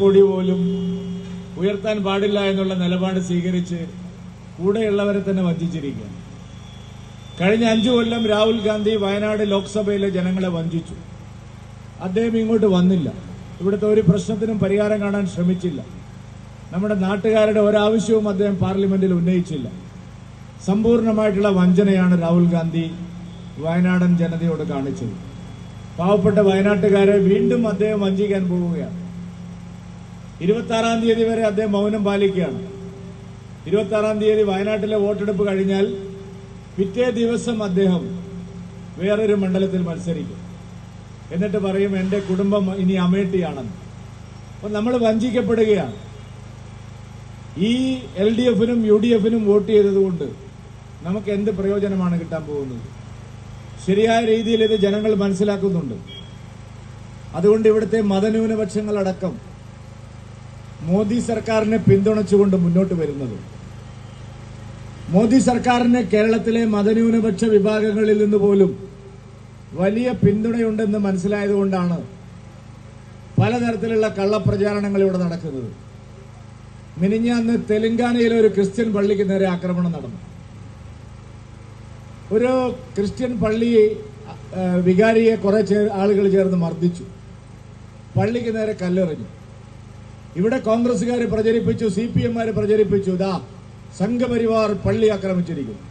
കൊടി പോലും ഉയർത്താൻ പാടില്ല എന്നുള്ള നിലപാട് സ്വീകരിച്ച് കൂടെയുള്ളവരെ തന്നെ വഞ്ചിച്ചിരിക്കുകയാണ് കഴിഞ്ഞ അഞ്ചു കൊല്ലം രാഹുൽ ഗാന്ധി വയനാട് ലോക്സഭയിലെ ജനങ്ങളെ വഞ്ചിച്ചു. അദ്ദേഹം ഇങ്ങോട്ട് വന്നില്ല. ഇവിടുത്തെ ഒരു പ്രശ്നത്തിനും പരിഹാരം കാണാൻ ശ്രമിച്ചില്ല. നമ്മുടെ നാട്ടുകാരുടെ ഒരാവശ്യവും അദ്ദേഹം പാർലമെന്റിൽ ഉന്നയിച്ചില്ല. സമ്പൂർണമായിട്ടുള്ള വഞ്ചനയാണ് രാഹുൽ ഗാന്ധി വയനാടൻ ജനതയോട് കാണിച്ചത്. പാവപ്പെട്ട വയനാട്ടുകാരെ വീണ്ടും അദ്ദേഹം വഞ്ചിക്കാൻ പോവുകയാണ്. ഇരുപത്തി ആറാം തീയതി വരെ അദ്ദേഹം മൗനം പാലിക്കുകയാണ്. ഇരുപത്തി ആറാം തീയതി വയനാട്ടിലെ വോട്ടെടുപ്പ് കഴിഞ്ഞാൽ പിറ്റേ ദിവസം അദ്ദേഹം വേറൊരു മണ്ഡലത്തിൽ മത്സരിക്കും. എന്നിട്ട് പറയും എന്റെ കുടുംബം ഇനി അമേട്ടിയാണെന്ന് അപ്പൊ നമ്മൾ വഞ്ചിക്കപ്പെടുകയാണ്. ഈ എൽ ഡി എഫിനും യു ഡി എഫിനും വോട്ട് ചെയ്തതുകൊണ്ട് നമുക്ക് എന്ത് പ്രയോജനമാണ് കിട്ടാൻ പോകുന്നത്? ശരിയായ രീതിയിൽ ഇത് ജനങ്ങൾ മനസ്സിലാക്കുന്നുണ്ട്. അതുകൊണ്ട് ഇവിടുത്തെ മതന്യൂനപക്ഷങ്ങളടക്കം മോദി സർക്കാരിനെ പിന്തുണച്ചുകൊണ്ട് മുന്നോട്ട് വരുന്നത്. മോദി സർക്കാരിന് കേരളത്തിലെ മതന്യൂനപക്ഷ വിഭാഗങ്ങളിൽ നിന്ന് പോലും വലിയ പിന്തുണയുണ്ടെന്ന് മനസ്സിലായതുകൊണ്ടാണ് പലതരത്തിലുള്ള കള്ളപ്രചാരണങ്ങൾ ഇവിടെ നടക്കുന്നത്. മിനിഞ്ഞാന്ന് തെലങ്കാനയിലെ ഒരു ക്രിസ്ത്യൻ പള്ളിക്ക് നേരെ ആക്രമണം നടന്നു. ഒരു ക്രിസ്ത്യൻ പള്ളി വികാരിയെ കുറെ ആളുകൾ ചേർന്ന് മർദ്ദിച്ചു. പള്ളിക്ക് നേരെ കല്ലെറിഞ്ഞു. ഇവിടെ കോൺഗ്രസുകാർ പ്രചരിപ്പിച്ചു സി പി എംമാർ പ്രചരിപ്പിച്ചു. ഇതാ സംഘപരിവാർ പള്ളി ആക്രമിച്ചിരിക്കുന്നു.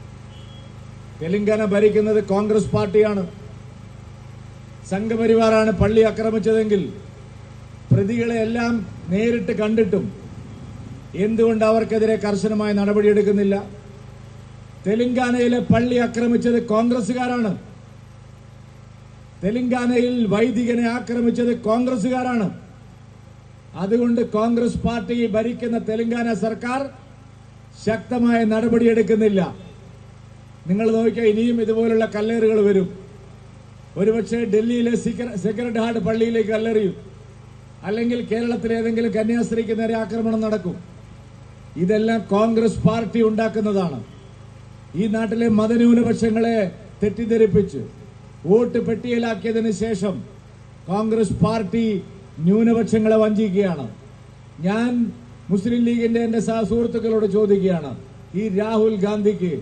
തെലങ്കാന ഭരിക്കുന്നത് കോൺഗ്രസ് പാർട്ടിയാണ്. സംഘപരിവാറാണ് പള്ളി ആക്രമിച്ചതെങ്കിൽ പ്രതികളെ എല്ലാം നേരിട്ട് കണ്ടിട്ടും എന്തുകൊണ്ട് അവർക്കെതിരെ കർശനമായ നടപടിയെടുക്കുന്നില്ല? തെലങ്കാനയിലെ പള്ളി ആക്രമിച്ചത് കോൺഗ്രസുകാരാണ് തെലങ്കാനയിൽ വൈദികനെ ആക്രമിച്ചത് കോൺഗ്രസുകാരാണ് അതുകൊണ്ട് കോൺഗ്രസ് പാർട്ടി ഭരിക്കുന്ന തെലങ്കാന സർക്കാർ ശക്തമായ നടപടിയെടുക്കുന്നില്ല നിങ്ങൾ നോക്കിയാൽ ഇനിയും ഇതുപോലുള്ള കല്ലേറുകൾ വരും. ഒരുപക്ഷെ ഡൽഹിയിലെ സെക്രട്ട് ഹാർട്ട് പള്ളിയിലേക്ക് കല്ലെറിയും. അല്ലെങ്കിൽ കേരളത്തിലെ ഏതെങ്കിലും കന്യാസ്ത്രീക്ക് നേരെ ആക്രമണം നടക്കും. ഇതെല്ലാം കോൺഗ്രസ് പാർട്ടി ഉണ്ടാക്കുന്നതാണ്. ഈ നാട്ടിലെ മതന്യൂനപക്ഷങ്ങളെ തെറ്റിദ്ധരിപ്പിച്ച് വോട്ട് പെട്ടിയിലാക്കിയതിന് ശേഷം കോൺഗ്രസ് പാർട്ടി ന്യൂനപക്ഷങ്ങളെ വഞ്ചിക്കുകയാണ്. ഞാൻ മുസ്ലിം ലീഗിന്റെ എന്റെ സഹസുഹൃത്തുക്കളോട് ചോദിക്കുകയാണ്. ഈ രാഹുൽ ഗാന്ധിക്ക്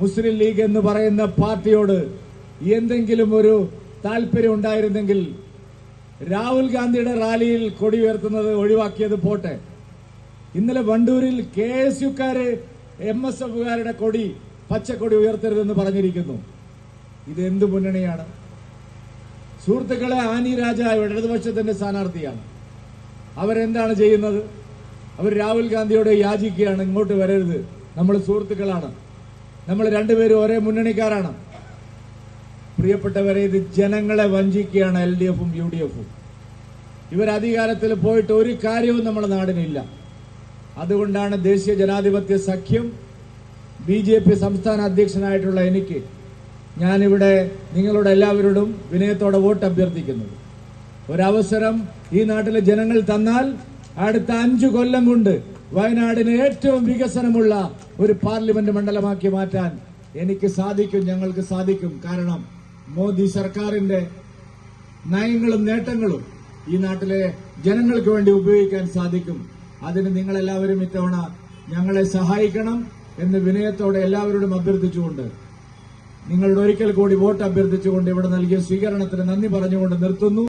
മുസ്ലിം ലീഗ് എന്ന് പറയുന്ന പാർട്ടിയോട് എന്തെങ്കിലും ഒരു താല്പര്യം ഉണ്ടായിരുന്നെങ്കിൽ രാഹുൽ ഗാന്ധിയുടെ റാലിയിൽ കൊടി ഉയർത്തുന്നത് ഒഴിവാക്കിയത് പോട്ടെ. ഇന്നലെ വണ്ടൂരിൽ കെ എസ് യുക്കാര് എം എസ് എഫുകാരുടെ കൊടി പച്ചക്കൊടി ഉയർത്തരുതെന്ന് പറഞ്ഞിരിക്കുന്നു. ഇത് എന്ത് മുന്നണിയാണ്? സുഹൃത്തുക്കളെ ആനി രാജ ഇടതുപക്ഷത്തിന്റെ സ്ഥാനാർത്ഥിയാണ്. അവരെന്താണ് ചെയ്യുന്നത്? അവർ രാഹുൽ ഗാന്ധിയോട് യാചിക്കുകയാണ് ഇങ്ങോട്ട് വരരുത്. നമ്മൾ സുഹൃത്തുക്കളാണ്. നമ്മൾ രണ്ടുപേരും ഒരേ മുന്നണിക്കാരാണ്. പ്രിയപ്പെട്ടവരെ ഇത് ജനങ്ങളെ വഞ്ചിക്കുകയാണ് എൽ ഡി എഫും യു ഡി എഫും. ഇവർ അധികാരത്തിൽ പോയിട്ട് ഒരു കാര്യവും നമ്മുടെ നാടിനില്ല. അതുകൊണ്ടാണ് ദേശീയ ജനാധിപത്യ സഖ്യം ബി ജെ പി സംസ്ഥാന അധ്യക്ഷനായിട്ടുള്ള എനിക്ക് ഞാനിവിടെ നിങ്ങളുടെ എല്ലാവരോടും വിനയത്തോടെ വോട്ട് അഭ്യർത്ഥിക്കുന്നത് ഒരവസരം ഈ നാട്ടിലെ ജനങ്ങൾ തന്നാൽ അടുത്ത അഞ്ചു കൊല്ലം കൊണ്ട് വയനാടിന് ഏറ്റവും വികസനമുള്ള ഒരു പാർലമെന്റ് മണ്ഡലമാക്കി മാറ്റാൻ എനിക്ക് സാധിക്കും ഞങ്ങൾക്ക് സാധിക്കും. കാരണം മോദി സർക്കാരിന്റെ നയങ്ങളും നേട്ടങ്ങളും ഈ നാട്ടിലെ ജനങ്ങൾക്ക് വേണ്ടി ഉപയോഗിക്കാൻ സാധിക്കും. അതിന് നിങ്ങളെല്ലാവരും ഇത്തവണ ഞങ്ങളെ സഹായിക്കണം എന്ന് വിനയത്തോടെ എല്ലാവരോടും അഭ്യർത്ഥിച്ചുകൊണ്ട് നിങ്ങളുടെ ഒരിക്കൽ കൂടി വോട്ട് അഭ്യർത്ഥിച്ചുകൊണ്ട് ഇവിടെ നൽകിയ സ്വീകരണത്തിന് നന്ദി പറഞ്ഞുകൊണ്ട് നിർത്തുന്നു.